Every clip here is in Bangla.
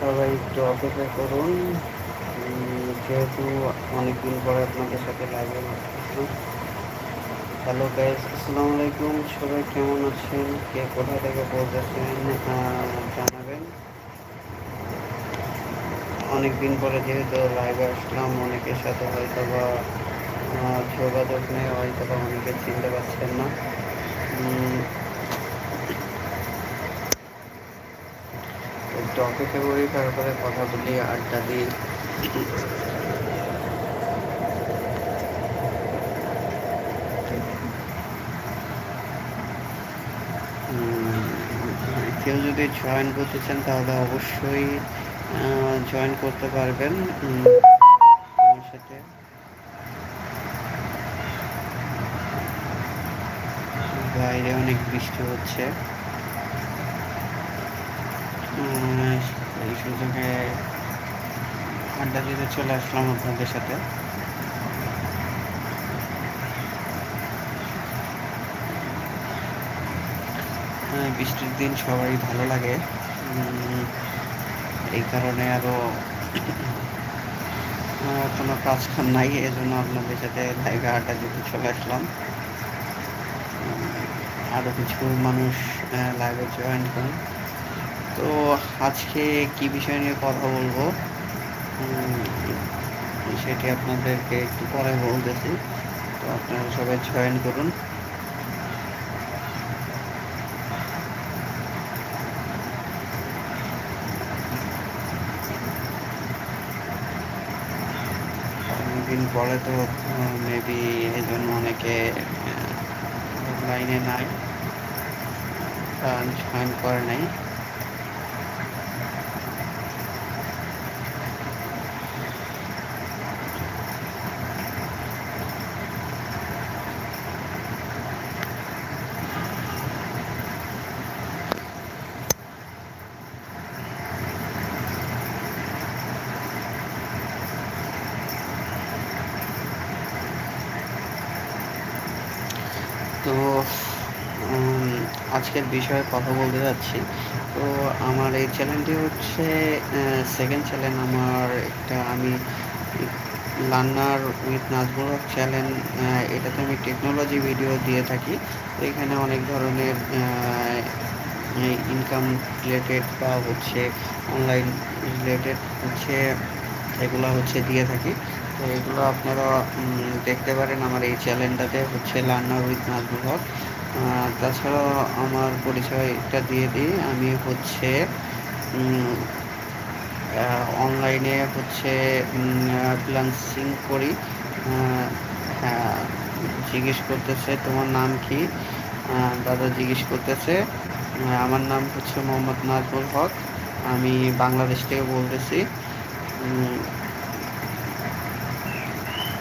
সবাই একটু অপেক্ষা করুন। যেহেতু অনেকদিন পরে আপনাদের সাথে লাইভে হ্যালো গাইস আসসালামু আলাইকুম। সবাই কেমন আছেন? কে কোথা থেকে আহ, জানাবেন। অনেকদিন পরে যেহেতু লাইভে আসলাম অনেকের সাথে হয়তো বা যোগাযোগ নেই হয়তো বা অনেকে চিনতে পারছেন না। একটু অপেক্ষা করি তারপরে কথা বলি, আড্ডা দিই। কেউ যদি জয়েন করতে চান, তাহলে অবশ্যই জয়েন করতে পারবেন আমার সাথে। বাইরে অনেক বৃষ্টি হচ্ছে। এই সুযোগে আড্ডা দিতে চলে আসলাম আপনাদের সাথে। হ্যাঁ, বৃষ্টির দিন সবারই ভালো লাগে। এই কারণে আরও কোনো কাজ কাম নাই এজন্য আপনাদের সাথে জায়গা আড্ডা দিতে চলে আসলাম। আরও কিছু মানুষ লাইভে জয়েন করেন। তো আজকে কি বিষয় নিয়ে কথা বলব? সেটি আপনাদেরকে একটু পরে বলতেছি। তো আপনারা সবাই জয়েন করুন। অনেকদিন পরে তো মেবি এই জন্য অনেকে লাইনে নাই জয়েন করে নাই। তো আজকের বিষয়ে কথা বলতে যাচ্ছি। তো আমার এই চ্যানেলটি হচ্ছে সেকেন্ড চ্যানেল আমার একটা আমি লার্নার উইথ নাজবুল চ্যানেল এটাতে আমি টেকনোলজি ভিডিও দিয়ে থাকি। তো এখানে অনেক ধরনের ইনকাম রিলেটেড বা হচ্ছে অনলাইন রিলেটেড হচ্ছে, এগুলো হচ্ছে দিয়ে থাকি। তো এগুলো আপনারা দেখতে পারেন আমার এই চ্যানেলটাতে হচ্ছে লার্নার উইথ নাজমুল হক তাছাড়াও আমার পরিচয়টা দিয়ে দিই। আমি হচ্ছে অনলাইনে হচ্ছে ফ্রিলান্সিং করি। হ্যাঁ জিজ্ঞেস করতেছে, তোমার নাম কি? দাদা জিজ্ঞেস করতেছে আমার নাম হচ্ছে মোহাম্মদ নাজমুল হক। আমি বাংলাদেশ থেকে বলতেছি।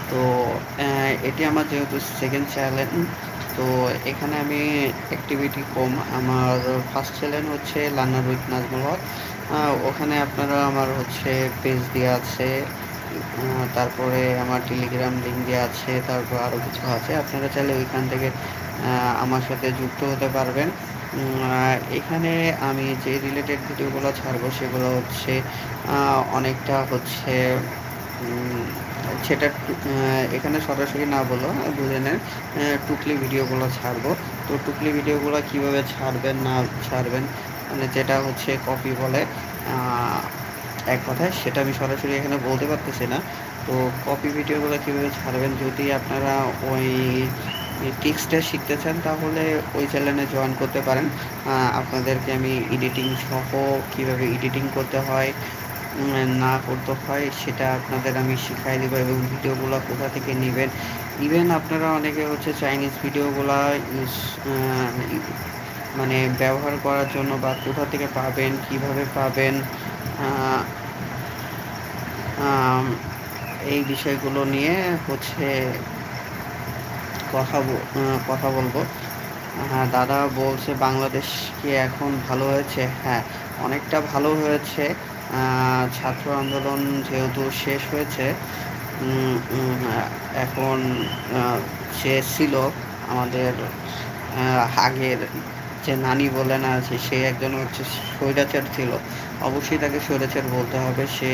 তো এটি আমার যেহেতু সেকেন্ড চ্যানেল তো এখানে আমি অ্যাক্টিভিটি কম। আমার ফার্স্ট চ্যানেল হচ্ছে লার্নার উইথ নাজমুল হক ওখানে আপনারা আমার হচ্ছে পেজ দেওয়া আছে। তারপরে আমার টেলিগ্রাম লিঙ্ক দেওয়া আছে, তারপর আরও কিছু আছে। আপনারা চাইলে ওইখান থেকে আমার সাথে যুক্ত হতে পারবেন। এখানে আমি যে রিলেটেড ভিডিওগুলো ছাড়বো সেগুলো হচ্ছে অনেকটা হচ্ছে সেটা এখানে সরাসরি না বলো, দুজনের টুকলি ভিডিওগুলো ছাড়বো। তো টুকলি ভিডিওগুলো কীভাবে ছাড়বেন, না ছাড়বেন মানে যেটা হচ্ছে কপি বলে এক কথায়, সেটা আমি সরাসরি এখানে বলতে পারতেছি না। তো কপি ভিডিওগুলো কীভাবে ছাড়বেন, যদি আপনারা ওই টিক্সটা শিখতে চান, তাহলে ওই চ্যানেলে জয়েন করতে পারেন। আপনাদেরকে আমি এডিটিং সহ কীভাবে এডিটিং করতে হয় না করতে হয়, সেটা আপনাদের আমি শিখাই দেবো এবং ভিডিওগুলো কোথা থেকে নেবেন। ইভেন আপনারা অনেকে হচ্ছে চাইনিজ ভিডিওগুলো মানে ব্যবহার করার জন্য বা কোথা থেকে পাবেন, কীভাবে পাবেন এই বিষয়গুলো নিয়ে হচ্ছে কথা কথা বলব। হ্যাঁ দাদা বলছে বাংলাদেশ কি এখন ভালো হয়েছে? হ্যাঁ অনেকটা ভালো হয়েছে। ছাত্র আন্দোলন যেহেতু শেষ হয়েছে এখন সে ছিল আমাদের আগের যে নানি বলে না আছে সে একজন হচ্ছে স্বৈরাচার ছিল। অবশ্যই তাকে স্বৈরাচার বলতে হবে। সে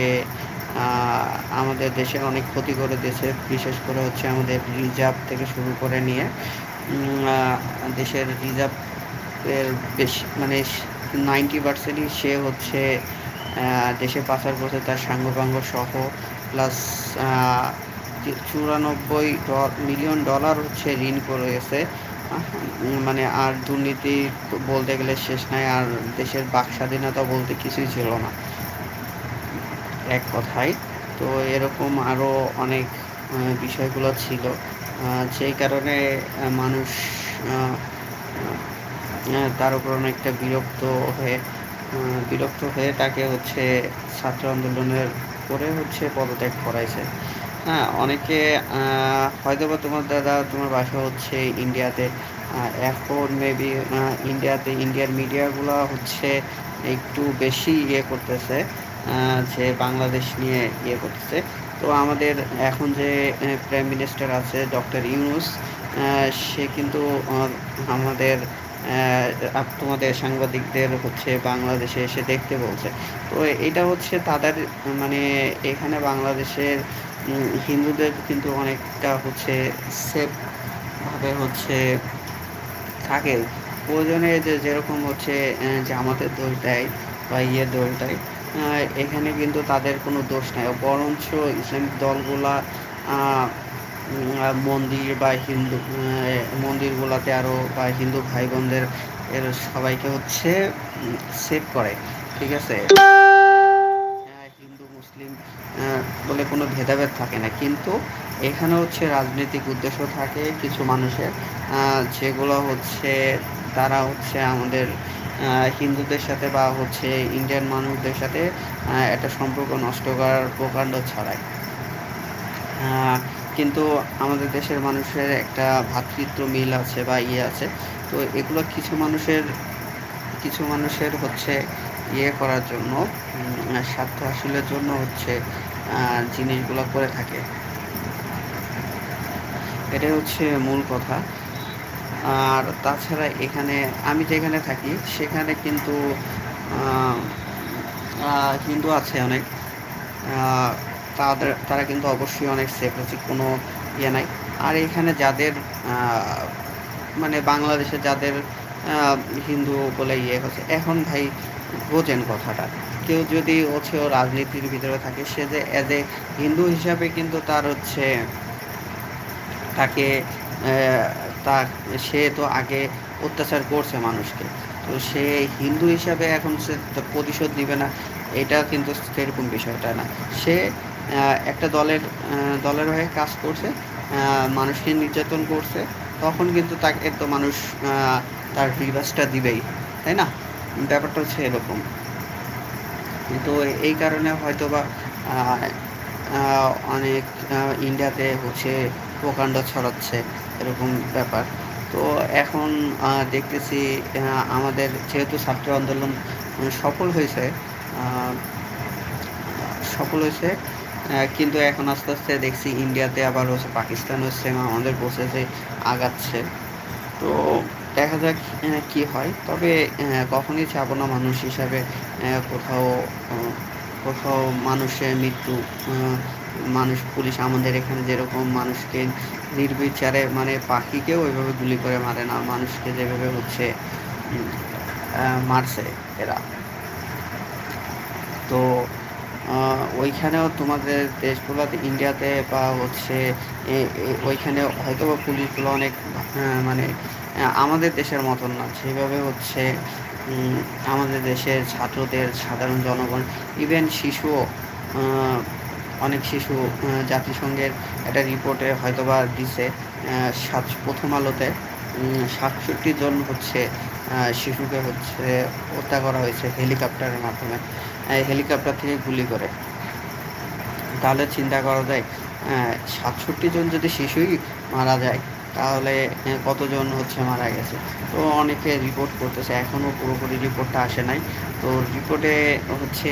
আমাদের দেশের অনেক ক্ষতি করে দিয়েছে, বিশেষ করে হচ্ছে আমাদের রিজার্ভ থেকে শুরু করে নিয়ে। দেশের রিজার্ভের বেশি মানে নাইনটি পার্সেন্টই সে হচ্ছে দেশে পাচার করছে তার সাঙ্গপাঙ্গ সহ প্লাস চুরানব্বই মিলিয়ন ডলার হচ্ছে ঋণ করে গেছে মানে আর দুর্নীতি বলতে গেলে শেষ নাই, আর দেশের বাক স্বাধীনতা বলতে কিছুই ছিল না। এক কথায়, তো এরকম আরও অনেক বিষয়গুলো ছিল। সেই কারণে মানুষ তার উপর অনেকটা বিরক্ত হয়ে বিরক্ত হয়ে তাকে হচ্ছে ছাত্র আন্দোলনের করে হচ্ছে পদত্যাগ করাইছে। হ্যাঁ অনেকে হয়তো বা তোমার দাদা, তোমার বাসা হচ্ছে ইন্ডিয়াতে এখন মেবি ইন্ডিয়াতে, ইন্ডিয়ার মিডিয়াগুলো হচ্ছে একটু বেশি ইয়ে করতেছে যে বাংলাদেশ নিয়ে ইয়ে করতেছে। তো আমাদের এখন যে প্রাইম মিনিস্টার আছে ডক্টর ইউনুস সে কিন্তু আমাদের তোমাদের সাংবাদিকদের হচ্ছে বাংলাদেশে এসে দেখতে বলছে। তো এটা হচ্ছে তাদের মানে এখানে বাংলাদেশের হিন্দুদের কিন্তু অনেকটা হচ্ছে সেফভাবে হচ্ছে থাকে। প্রয়োজনে যে যেরকম হচ্ছে জামাতের দোষ দেয় বা ইয়ে দোষ দেয় এখানে কিন্তু তাদের কোনো দোষ নাই। বরঞ্চ ইসলামিক দলগুলা মন্দির বা হিন্দু মন্দিরগুলোতে আরও বা হিন্দু ভাই বোনদের এর সবাইকে হচ্ছে সেভ করে, ঠিক আছে? হিন্দু, মুসলিম বলে কোনো ভেদাভেদ থাকে না। কিন্তু এখানে হচ্ছে রাজনৈতিক উদ্দেশ্য থাকে কিছু মানুষের যেগুলো হচ্ছে তারা হচ্ছে আমাদের হিন্দুদের সাথে বা হচ্ছে ইন্ডিয়ান মানুষদের সাথে একটা সম্পর্ক নষ্ট করার প্রকাণ্ড ছড়ায়। কিন্তু আমাদের দেশের মানুষের একটা ভ্রাতৃত্ব মিল আছে বা ইয়ে আছে। তো এগুলো কিছু মানুষের কিছু মানুষের হচ্ছে ইয়ে করার জন্য স্বার্থ হাসিলের জন্য হচ্ছে জিনিসগুলো করে থাকে। এটাই হচ্ছে মূল কথা। আর তাছাড়া এখানে, আমি যেখানে থাকি, সেখানে কিন্তু হিন্দু আছে অনেক। তাদের, তারা কিন্তু অবশ্যই অনেক সেফ আছে কোনো ইয়ে নাই। আর এখানে যাদের মানে বাংলাদেশে যাদের হিন্দু বলে ইয়ে হচ্ছে, এখন ভাই বোঝেন কথাটা। কেউ যদি হচ্ছে ও রাজনীতির ভিতরে থাকে, সে যে এজ এ হিন্দু হিসাবে কিন্তু তার হচ্ছে, তাকে তা, সে তো আগে অত্যাচার করছে মানুষকে। তো সে হিন্দু হিসাবে এখন সে প্রতিশোধ দিবে না, এটা কিন্তু সেরকম বিষয়টা না। সে একটা দলের দলের হয়ে কাজ করছে মানুষকে নির্যাতন করছে, তখন কিন্তু তাকে তো মানুষ তার রিভার্সটা দিবেই, তাই না? ব্যাপারটা হচ্ছে এরকম। তো এই কারণে হয়তো বা অনেক ইন্ডিয়াতে হচ্ছে প্রকাণ্ড ছড়াচ্ছে, এরকম ব্যাপার। তো এখন দেখতেছি আমাদের যেহেতু ছাত্র আন্দোলন সফল হয়েছে সফল হয়েছে কিন্তু এখন আস্তে আস্তে দেখছি ইন্ডিয়াতে আবার হচ্ছে পাকিস্তান হচ্ছে আমাদের প্রসেসে আগাচ্ছে। তো দেখা যাক কি হয়। তবে কখনই চাবো না মানুষ হিসাবে কোথাও কোথাও মানুষের মৃত্যু মানুষ, পুলিশ আমাদের এখানে যেরকম মানুষকে নির্বিচারে মানে পাখিকেও ওইভাবে গুলি করে মারে না, মানুষকে যেভাবে হচ্ছে মারছে এরা। তো ওইখানেও তোমাদের দেশগুলোতে, ইন্ডিয়াতে বা হচ্ছে ওইখানে হয়তো পুলিশগুলো অনেক মানে আমাদের দেশের মতন না। সেভাবে হচ্ছে আমাদের দেশের ছাত্রদের, সাধারণ জনগণ ইভেন শিশুও অনেক শিশু জাতিসংঘের একটা রিপোর্টে হয়তোবা দিছে সাত, প্রথম আলোতে সাতষট্টি জন হচ্ছে শিশুকে হচ্ছে হত্যা করা হয়েছে হেলিকপ্টারের মাধ্যমে। হেলিকপ্টার থেকে গুলি করে। তাহলে চিন্তা করা যায় সাতষট্টি জন যদি শিশুই মারা যায়, তাহলে কতজন হচ্ছে মারা গেছে? তো অনেকে রিপোর্ট করতেছে এখনও পুরোপুরি রিপোর্টটা আসে নাই। তো রিপোর্টে হচ্ছে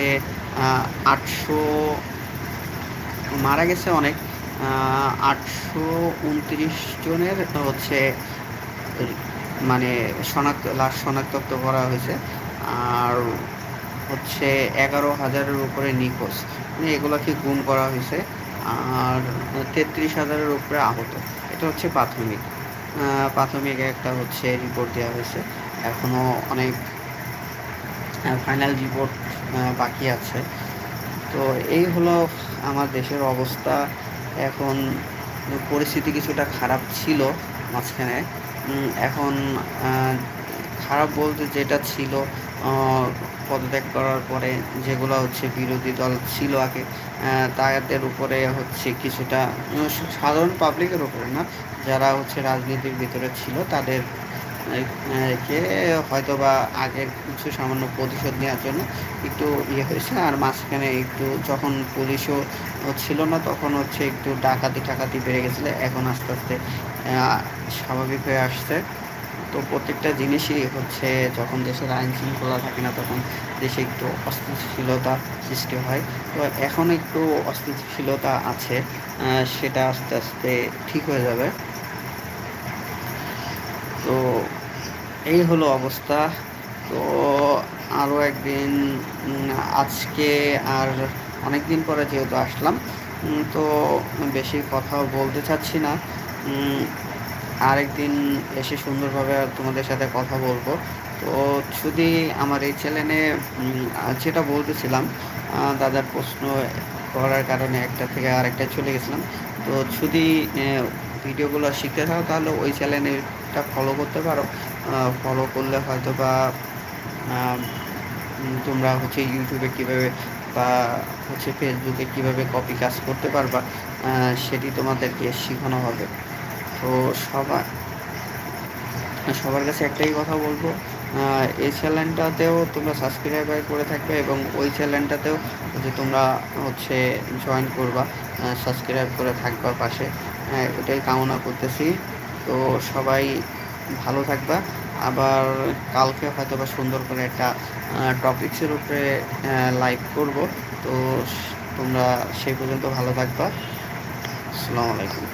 আটশো, মারা গেছে অনেক আটশো উনত্রিশ জনের হচ্ছে মানে শনাক্ত, লাশ শনাক্ত করা হয়েছে। আর হচ্ছে এগারো হাজারের উপরে নিখোঁজ। মানে এগুলোকে গুণ করা হয়েছে। আর তেত্রিশ হাজারের উপরে আহত। এটা হচ্ছে প্রাথমিক। প্রাথমিক একটা হচ্ছে রিপোর্ট দেওয়া হয়েছে। এখনও অনেক ফাইনাল রিপোর্ট বাকি আছে। তো এই হলো আমার দেশের অবস্থা। এখন পরিস্থিতি কিছুটা খারাপ ছিল মাঝখানে। এখন খারাপ বলতে যেটা ছিল পদত্যাগ করার পরে যেগুলো হচ্ছে বিরোধী দল ছিল আগে তাদের উপরে হচ্ছে কিছুটা সাধারণ পাবলিকের উপরে না, যারা হচ্ছে রাজনীতির ভিতরে ছিল তাদের কে হয়তো বা আগের কিছু সামান্য প্রতিশোধ নেওয়ার জন্য একটু ইয়ে হয়েছে, আর মাঝখানে একটু যখন পুলিশও ছিল না তখন হচ্ছে একটু ডাকাতি টাকাতি বেড়ে গেছিল, এখন আস্তে আস্তে স্বাভাবিক হয়ে আসছে। তো প্রত্যেকটা জিনিসই হচ্ছে যখন দেশের আইন শৃঙ্খলা থাকে না তখন দেশে একটু অস্থিতিশীলতা সৃষ্টি হয়। তো এখন একটু অস্থিতিশীলতা আছে সেটা আস্তে আস্তে ঠিক হয়ে যাবে। তো এই হলো অবস্থা। তো আরও একদিন আজকে আর অনেক দিন পরে যেহেতু আসলাম তো বেশি কথা বলতে চাচ্ছি না। আরেকদিন এসে সুন্দরভাবে তোমাদের সাথে কথা বলব। তো যদি আমার এই চ্যানেলে যেটা বলতেছিলাম দাদার প্রশ্ন করার কারণে একটা থেকে আরেকটা চলে গেছিলাম। তো যদি ভিডিওগুলো শিখতে থাকো তাহলে ওই চ্যানেলটা ফলো করতে পারো। ফলো করলে হয়তো বা তোমরা হচ্ছে ইউটিউবে কীভাবে বা হচ্ছে ফেসবুকে কীভাবে কপি কাজ করতে পারবা সেটি তোমাদেরকে শেখানো হবে। তো সবার সবার কাছে একটাই কথা বলব এই চ্যানেলটাতেও তোমরা সাবস্ক্রাইব করে থাকবে এবং ওই চ্যানেলটাতেও যে তোমরা হচ্ছে জয়েন করবা সাবস্ক্রাইব করে থাকবা পাশে এটাই কামনা করতেছি। তো সবাই ভালো থাকবা। আবার কালকে হয়তো বা সুন্দর করে একটা টপিক্সের উপরে লাইভ করব। তো তোমরা সেই পর্যন্ত ভালো থাকবা। আসসালামু আলাইকুম।